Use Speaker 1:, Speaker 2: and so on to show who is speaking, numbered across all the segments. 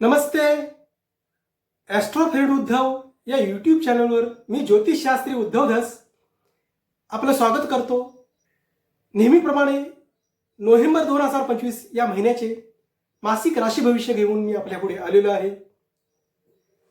Speaker 1: नमस्ते. ॲस्ट्रोफेड उद्धव या यूट्यूब चॅनलवर मी ज्योतिषशास्त्री उद्धव धस आपलं स्वागत करतो. नेहमीप्रमाणे नोव्हेंबर दोन हजार पंचवीस या महिन्याचे मासिक राशी भविष्य घेऊन मी आपल्यापुढे आलेलो आहे.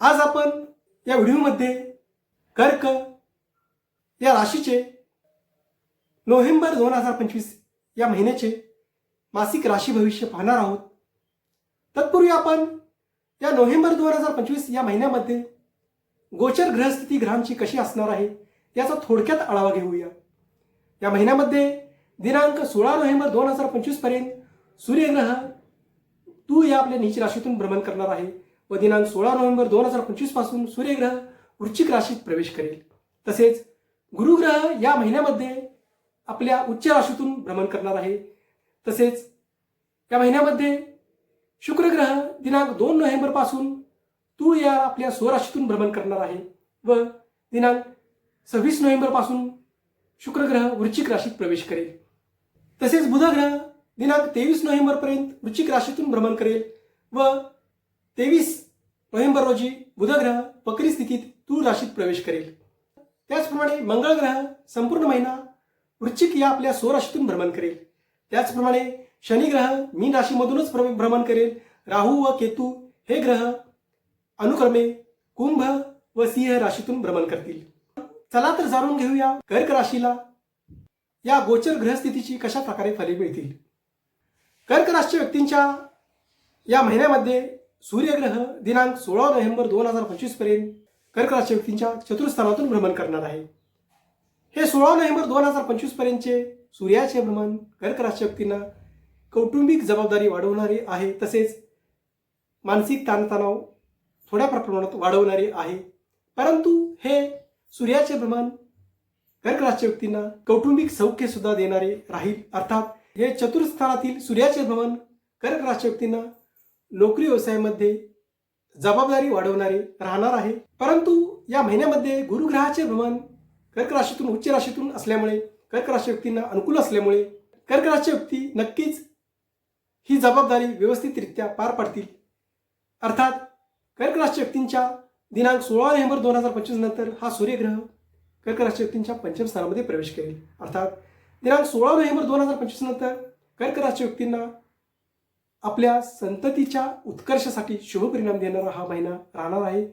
Speaker 1: आज आपण या व्हिडिओमध्ये कर्क या राशीचे नोव्हेंबर दोन हजार पंचवीस या महिन्याचे मासिक राशी भविष्य पाहणार आहोत. तत्पूर्वी आपण या नोव्हेंबर दोन हजार पंचवीस या महिन्यामध्ये गोचर ग्रहस्थिती ग्रहांची कशी असणार आहे याचा थोडक्यात आढावा घेऊया. या महिन्यामध्ये दिनांक सोळा नोव्हेंबर दोन हजार पंचवीसपर्यंत सूर्यग्रह तू या आपल्या नीच राशीतून भ्रमण करणार आहे व दिनांक सोळा नोव्हेंबर दोन हजार पंचवीसपासून सूर्यग्रह वृश्चिक राशीत प्रवेश करेल. तसेच गुरुग्रह या महिन्यामध्ये आपल्या उच्च राशीतून भ्रमण करणार आहे. तसेच या महिन्यामध्ये शुक्रग्रह दिनांक दोन नोव्हेंबरपासून तू या आपल्या स्वराशीतून भ्रमण करणार आहे व दिनांक सव्वीस नोव्हेंबरपासून शुक्रग्रह वृश्चिक राशीत प्रवेश करेल. तसेच बुधग्रह दिनांक तेवीस नोव्हेंबर पर्यंत वृश्चिक राशीतून भ्रमण करेल व तेवीस नोव्हेंबर रोजी बुधग्रह पकरी स्थितीत तूळ राशीत प्रवेश करेल. त्याचप्रमाणे मंगळ ग्रह संपूर्ण महिना वृश्चिक या आपल्या स्वराशीतून भ्रमण करेल. त्याचप्रमाणे शनी ग्रह मीन राशीमधूनच भ्रमण करेल. राहू व केतू हे ग्रह अनुक्रमे कुंभ व सिंह राशीतून भ्रमण करतील. चला तर जाणून घेऊया कर्क राशीला. या गोचर ग्रहस्थितीची कशा प्रकारे फले मिळतील? कर्क राशीच्या व्यक्तींच्या या महिन्यामध्ये सूर्यग्रह दिनांक सोळा नोव्हेंबर दोन हजार पंचवीसपर्यंत कर्क राशीच्या व्यक्तींच्या चतुर्स्थानातून भ्रमण करणार आहे. हे सोळा नोव्हेंबर दोन हजार पंचवीस पर्यंतचे सूर्याचे भ्रमण कर्क राशीच्या व्यक्तींना कौटुंबिक जबाबदारी वाढवणारी आहे तसेच मानसिक ताणतणाव थोड्या प्रमाणात वाढवणारे आहे. परंतु हे सूर्याचे भ्रमण कर्क राशीच्या व्यक्तींना कौटुंबिक सौख्य सुद्धा देणारे राहील. अर्थात हे चतुर्थस्थानातील सूर्याचे भ्रमण कर्क राशीच्या व्यक्तींना नोकरी व्यवसायामध्ये जबाबदारी वाढवणारे राहणार आहे. परंतु या महिन्यामध्ये गुरुग्रहाचे भ्रमण कर्क राशीतून उच्च राशीतून असल्यामुळे कर्क राशी व्यक्तींना अनुकूल असल्यामुळे कर्क राशीच्या व्यक्ती नक्कीच ही जबाबदारी व्यवस्थितरित्या पार पाडतील. अर्थात कर्क राशी व्यक्तींच्या दिनांक सोळा नोव्हेंबर दोन हजार पंचवीस नंतर हा सूर्यग्रह कर्क राशी व्यक्तींच्या पंचम स्थानामध्ये प्रवेश करेल. अर्थात दिनांक सोळा नोव्हेंबर दोन हजार पंचवीस नंतर कर्क राशी व्यक्तींना आपल्या संततीच्या उत्कर्षासाठी शुभपरिणाम देणारा हा महिना राहणार आहे.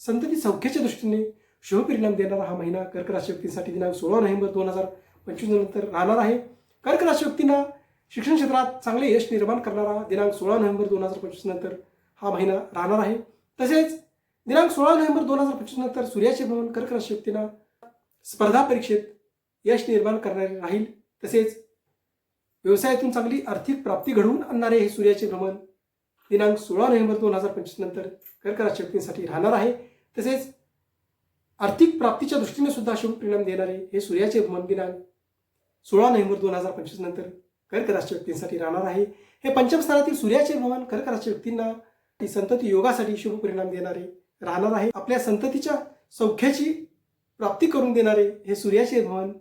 Speaker 1: संतती सौख्याच्या दृष्टीने शुभपरिणाम देणारा हा महिना कर्क राशी व्यक्तींसाठी दिनांक सोळा नोव्हेंबर दोन हजार पंचवीस नंतर राहणार आहे. कर्क राशी व्यक्तींना शिक्षण क्षेत्रात चांगले यश निर्माण करणारा दिनांक सोळा नोव्हेंबर दोन हजार पंचवीस नंतर हा महिना राहणार आहे. तसेच दिनांक सोळा नोव्हेंबर दोन हजार पंचवीस नंतर सूर्याचे भ्रमण कर्क राशी व्यक्तींना स्पर्धा परीक्षेत यश निर्माण करणारे राहील. तसेच व्यवसायातून चांगली आर्थिक प्राप्ती घडवून आणणारे हे सूर्याचे भ्रमण दिनांक सोळा नोव्हेंबर दोन हजार पंचवीस नंतर कर्क राशी व्यक्तींसाठी राहणार आहे. तसेच आर्थिक प्राप्तीच्या दृष्टीने सुद्धा शुभ परिणाम देणारे हे सूर्याचे भ्रमण दिनांक सोळा नोव्हेंबर दोन हजार पंचवीस नंतर कर्क राशी व्यक्तींसाठी राहणार आहे. हे पंचम स्थानातील सूर्याचे भवन कर्क राशी व्यक्तींना संतती योगासाठी शुभ परिणाम देणारे राहणार आहे. आपल्या संततीच्या सौख्याची प्राप्ती करून देणारे हे सूर्याचे भवन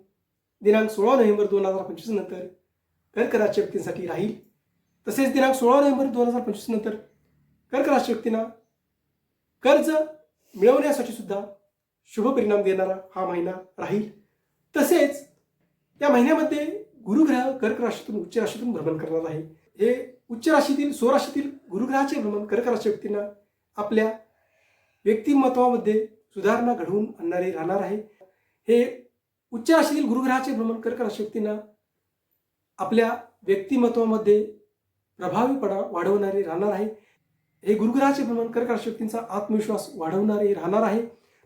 Speaker 1: दिनांक सोळा नोव्हेंबर दोन हजार पंचवीस नंतर कर्क राशी व्यक्तींसाठी राहील. तसेच दिनांक सोळा नोव्हेंबर दोन हजार पंचवीस नंतर कर्क राशी व्यक्तींना कर्ज मिळवण्यासाठी सुद्धा शुभ परिणाम देणारा हा महिना राहील. तसेच या महिन्यामध्ये गुरुग्रह कर्क राशीतून उच्च राशीतून भ्रमण करणार आहे. हे उच्च राशीतील स्वराशीतील गुरुग्रहाचे भ्रमण कर्क राशी व्यक्तींना आपल्या व्यक्तिमत्वामध्ये सुधारणा घडवून आणणारे राहणार आहे. हे उच्च राशीतील गुरुग्रहाचे भ्रमण कर्क राशी व्यक्तींना आपल्या व्यक्तिमत्वामध्ये प्रभावीपणा वाढवणारे राहणार आहे. हे गुरुग्रहाचे भ्रमण कर्क राशी व्यक्तींचा आत्मविश्वास वाढवणारे राहणार आहे.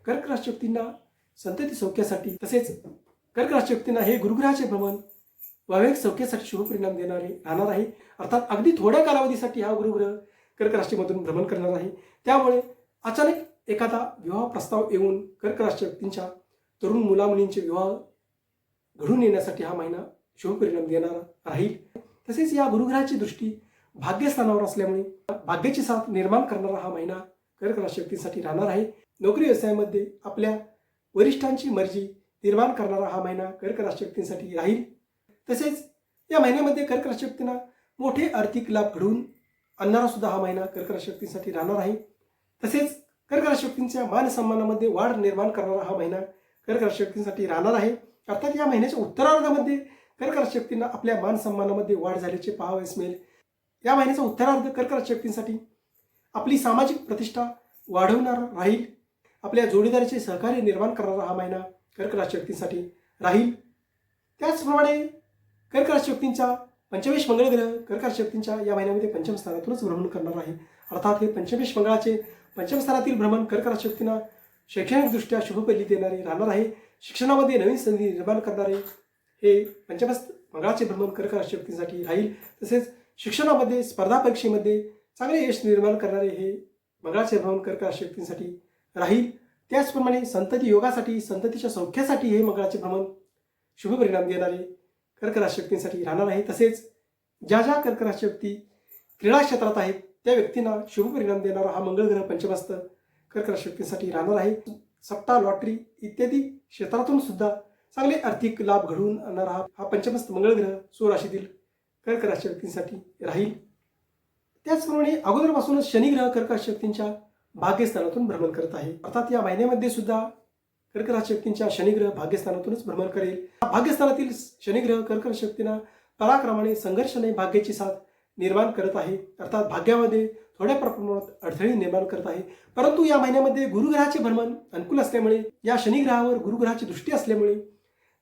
Speaker 1: कर्क राशी व्यक्तींना संतती सौख्यासाठी तसेच कर्क राशी व्यक्तींना हे गुरुग्रहाचे भ्रमण वैवाहिक सौख्यासाठी शुभ परिणाम देणारे राहणार आहे. अर्थात अगदी थोड्या कालावधीसाठी हा गुरुग्रह कर्क राशीमधून भ्रमण करणार आहे. त्यामुळे अचानक एखादा विवाह प्रस्ताव येऊन कर्क राशी व्यक्तींच्या तरुण मुलामुलींचे विवाह घडून येण्यासाठी हा महिना शुभ परिणाम देणारा राहील. तसेच या गुरुग्रहाची दृष्टी भाग्यस्थानावर असल्यामुळे भाग्याची साथ निर्माण करणारा हा महिना कर्क राशी व्यक्तींसाठी राहणार आहे. नोकरी व्यवसायामध्ये आपल्या वरिष्ठांची मर्जी निर्माण करणारा हा महिना कर्क राशी व्यक्तींसाठी राहील. तसेच या महिन्यामध्ये कर्क राशी व्यक्तींना मोठे आर्थिक लाभ घडवून आणणारा सुद्धा हा महिना कर्क राशी व्यक्तींसाठी राहणार आहे. तसेच कर्क राशी व्यक्तींच्या मान सन्मानामध्ये वाढ निर्माण करणारा हा महिना कर्क राशी व्यक्तींसाठी राहणार आहे. अर्थात या महिन्याच्या उत्तरार्धामध्ये कर्क राशी व्यक्तींना आपल्या मान सन्मानामध्ये वाढ झाल्याचे पाहावयास मिळेल. या महिन्याचा उत्तरार्ध कर्क राशी व्यक्तींसाठी आपली सामाजिक प्रतिष्ठा वाढवणार राहील. आपल्या जोडीदाराचे सहकार्य निर्माण करणारा हा महिना कर्क राशी व्यक्तींसाठी राहील. त्याचप्रमाणे कर्क राशी व्यक्तींचा पंचमेश मंगळ ग्रह कर्क राशी व्यक्तींच्या या महिन्यामध्ये पंचम स्थानातूनच भ्रमण करणार आहे. अर्थात हे पंचमेश मंगळाचे पंचम स्थानातील भ्रमण कर्क राशी व्यक्तींना शैक्षणिकदृष्ट्या शुभफली देणारे राहणार आहे. शिक्षणामध्ये नवीन संधी निर्माण करणारे हे पंचम मंगळाचे भ्रमण कर्क राशी व्यक्तींसाठी राहील. तसेच शिक्षणामध्ये स्पर्धा परीक्षेमध्ये चांगले यश निर्माण करणारे हे मंगळाचे भ्रमण कर्क राशी व्यक्तींसाठी राहील. त्याचप्रमाणे संतती योगासाठी संततीच्या सौख्यासाठी हे मंगळाचे भ्रमण शुभ परिणाम देणारे कर्क व्यक्तींसाठी राहणार आहे. तसेच ज्या ज्या कर्क व्यक्ती क्रीडा क्षेत्रात आहेत त्या व्यक्तींना शुभ परिणाम देणारा हा मंगळ ग्रह पंचमस्त कर्क व्यक्तींसाठी राहणार आहे. सट्टा लॉटरी इत्यादी क्षेत्रातून सुद्धा चांगले आर्थिक लाभ घडवून आणणारा हा- हा पंचमस्त मंगळ ग्रह स्वराशीतील कर्क राशी व्यक्तींसाठी राहील. त्याचप्रमाणे अगोदरपासूनच शनिग्रह कर्क राशी व्यक्तींच्या भाग्यस्थानातून भ्रमण करत आहे. अर्थात या महिन्यामध्ये सुद्धा कर्क राशी व्यक्तींच्या शनिग्रह भाग्यस्थानातूनच भ्रमण करेल. भाग्यस्थानातील शनिग्रह कर्क राशी व्यक्तींना पराक्रमाने संघर्षाने भाग्याची साथ निर्माण करत आहे. अर्थात भाग्यामध्ये थोड्या प्रमाणात अडथळे निर्माण करत आहे. परंतु या महिन्यामध्ये गुरुग्रहाचे भ्रमण अनुकूल असल्यामुळे या शनिग्रहावर गुरुग्रहाची दृष्टी असल्यामुळे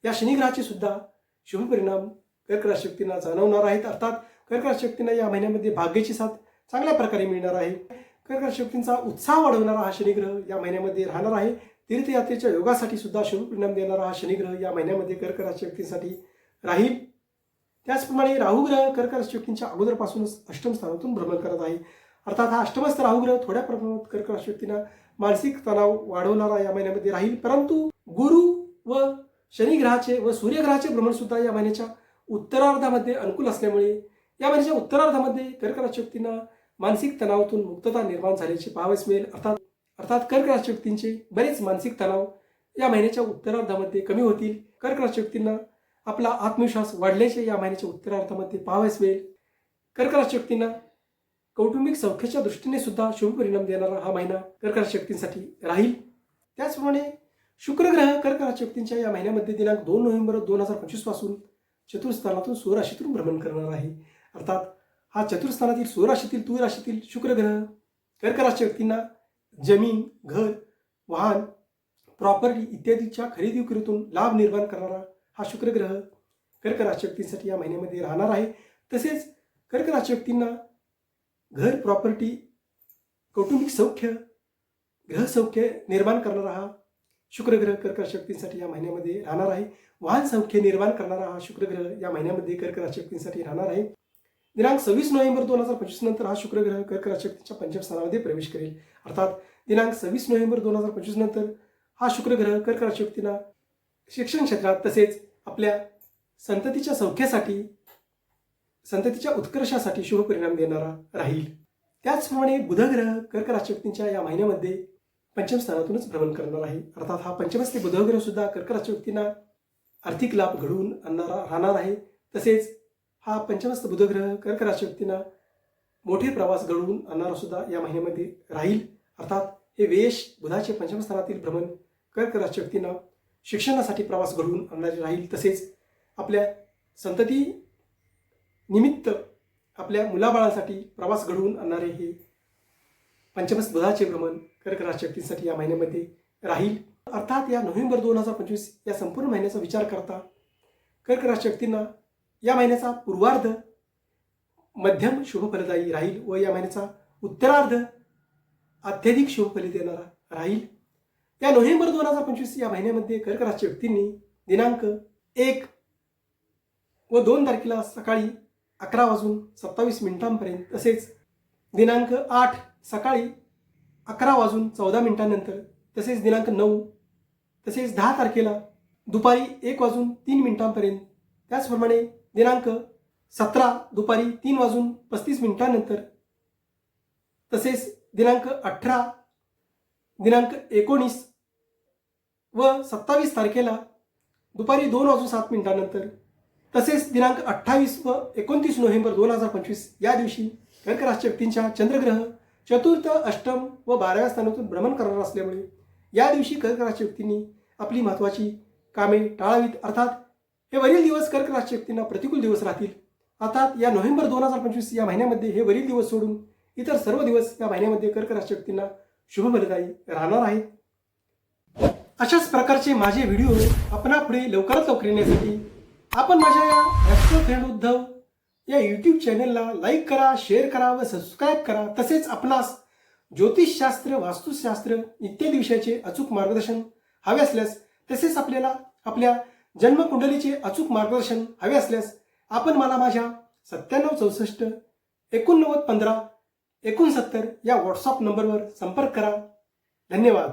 Speaker 1: या शनिग्रहाचे सुद्धा शुभ परिणाम कर्क राशी व्यक्तींना जाणवणार आहेत. अर्थात कर्क राशी व्यक्तींना या महिन्यामध्ये भाग्याची साथ चांगल्या प्रकारे मिळणार आहे. कर्क राशी व्यक्तींचा उत्साह वाढवणारा हा शनिग्रह या महिन्यामध्ये राहणार आहे. तीर्थयात्रेच्या योगासाठी सुद्धा शुभ परिणाम देणारा हा शनिग्रह या महिन्यामध्ये कर्क राशी व्यक्तींसाठी राहील. त्याचप्रमाणे राहुग्रह कर्क राशी व्यक्तींच्या अगोदरपासूनच अष्टम स्थानातून भ्रमण करत आहे. अर्थात हा अष्टमस्थ राहुग्रह थोड्या प्रमाणात कर्क राशी व्यक्तींना मानसिक तणाव वाढवणारा या महिन्यामध्ये राहील. परंतु गुरु व शनिग्रहाचे व सूर्यग्रहाचे भ्रमण सुद्धा या महिन्याच्या उत्तरार्धामध्ये अनुकूल असल्यामुळे या महिन्याच्या उत्तरार्धामध्ये कर्क राशी व्यक्तींना मानसिक तणावातून मुक्तता निर्माण झाल्याची पाहावयास मिळेल. अर्थात अर्थात कर्क राशी बरेच मानसिक तणाव या महिन्याच्या उत्तरार्धामध्ये कमी होतील. कर्क राशी आपला आत्मविश्वास वाढल्याचे या महिन्याच्या उत्तरार्धामध्ये पाहावयास मिळेल. कर्क राशी कौटुंबिक सौख्याच्या दृष्टीने सुद्धा शुभ परिणाम देणारा हा महिना कर्क राशी राहील. त्याचप्रमाणे शुक्रग्रह कर्क राशी या महिन्यामध्ये दिनांक दोन नोव्हेंबर दोन हजार पंचवीसपासून चतुर्स्थानातून स्वराशीतून भ्रमण करणार आहे. अर्थात हा चतुर्स्थानातील स्वराशीतील तूळ राशीतील शुक्रग्रह कर्क राशी व्यक्तींना जमीन घर वाहन प्रॉपर्टी इत्यादीच्या खरेदी विक्रीतून लाभ निर्माण करणारा हा शुक्रग्रह कर्क राशी या महिन्यामध्ये राहणार आहे. तसेच कर्क राशी घर प्रॉपर्टी कौटुंबिक सौख्य ग्रहसौख्य निर्माण करणारा हा शुक्रग्रह कर्क या महिन्यामध्ये राहणार आहे. वाहन सौख्य निर्माण करणारा हा शुक्रग्रह या महिन्यामध्ये कर्क राशी राहणार आहे. दिनांक सव्वीस नोव्हेंबर दोन हजार पंचवीस नंतर हा शुक्र ग्रह कर्क राशी पंचम स्थानामध्ये प्रवेश करेल. अर्थात दिनांक सव्वीस नोव्हेंबर दोन हजार पंचवीस नंतर हा शुक्र ग्रह कर्क शिक्षण क्षेत्रात तसेच आपल्या संततीच्या सौख्यासाठी संततीच्या उत्कर्षासाठी शुभ परिणाम देणारा राहील. त्याचप्रमाणे बुधग्रह कर्क या महिन्यामध्ये पंचम स्थानातूनच भ्रमण करणार आहे. अर्थात हा पंचमस्ती बुधग्रह सुद्धा कर्क आर्थिक लाभ घडवून आणणारा राहणार आहे. तसेच हा पंचमस्त बुधग्रह कर्क राशी व्यक्तींना मोठे प्रवास घडवून आणणारा सुद्धा या महिन्यामध्ये राहील. अर्थात हे वेश बुधाचे पंचमस्थानातील भ्रमण कर्क राशी व्यक्तींना शिक्षणासाठी प्रवास घडवून आणणारे राहील. तसेच आपल्या संतती निमित्त आपल्या मुलाबाळांसाठी प्रवास घडवून आणणारे हे पंचमस्त बुधाचे भ्रमण कर्क राशी व्यक्तींसाठी या महिन्यामध्ये राहील. अर्थात या नोव्हेंबर दोन हजार पंचवीस या संपूर्ण महिन्याचा विचार करता कर्क राशी व्यक्तींना या महिन्याचा पूर्वार्ध मध्यम शुभफलदायी राहील व या महिन्याचा उत्तरार्ध अत्यधिक शुभफली देणारा राहील. या नोव्हेंबर दोन हजार पंचवीस या महिन्यामध्ये कर्क व्यक्तींनी दिनांक एक व दोन तारखेला सकाळी अकरा वाजून सत्तावीस मिनिटांपर्यंत तसेच दिनांक आठ सकाळी अकरा वाजून चौदा मिनिटांनंतर तसेच दिनांक नऊ तसेच दहा तारखेला दुपारी एक वाजून तीन मिनिटांपर्यंत त्याचप्रमाणे दिनांक सतरा दुपारी तीन वाजून पस्तीस मिनिटांनंतर. तसेच दिनांक अठरा दिनांक एकोणीस व सत्तावीस तारखेला दुपारी दोन वाजून सात मिनिटांनंतर. तसेच दिनांक अठ्ठावीस व एकोणतीस नोव्हेंबर दोन हजार पंचवीस या दिवशी कर्क व्यक्तींच्या चंद्रग्रह चतुर्थ अष्टम व बाराव्या स्थानातून भ्रमण करणार असल्यामुळे या दिवशी कर्क व्यक्तींनी आपली महत्त्वाची कामे टाळावीत. अर्थात हे वरील दिवस कर्क राशीच्या व्यक्तींना प्रतिकूल दिवस राहतील. अर्थात या नोव्हेंबर दोन हजार पंचवीस या महिन्यामध्ये हे वरील दिवस सोडून इतर सर्व दिवस या महिन्यामध्ये कर्क राशीच्या व्यक्तींना शुभ राहणार आहेत. अशाच प्रकारचे माझे व्हिडिओ आपणापुढे लवकरात लवकर येण्यासाठी आपण माझ्या या रॅस्ट्रो फ्रेंड उद्धव या यूट्यूब चॅनलला लाईक करा शेअर करा व सबस्क्राईब करा. तसेच आपणास ज्योतिषशास्त्र वास्तुशास्त्र इत्यादी विषयाचे अचूक मार्गदर्शन हवे असल्यास तसेच आपल्याला आपल्या जन्मकुंडलीचे अचूक मार्गदर्शन हवे असल्यास आपण मला माझ्या सत्त्याण्णव चौसष्ट एकोणनव्वद पंधरा एकोणसत्तर या व्हॉट्सअप नंबरवर संपर्क करा. धन्यवाद.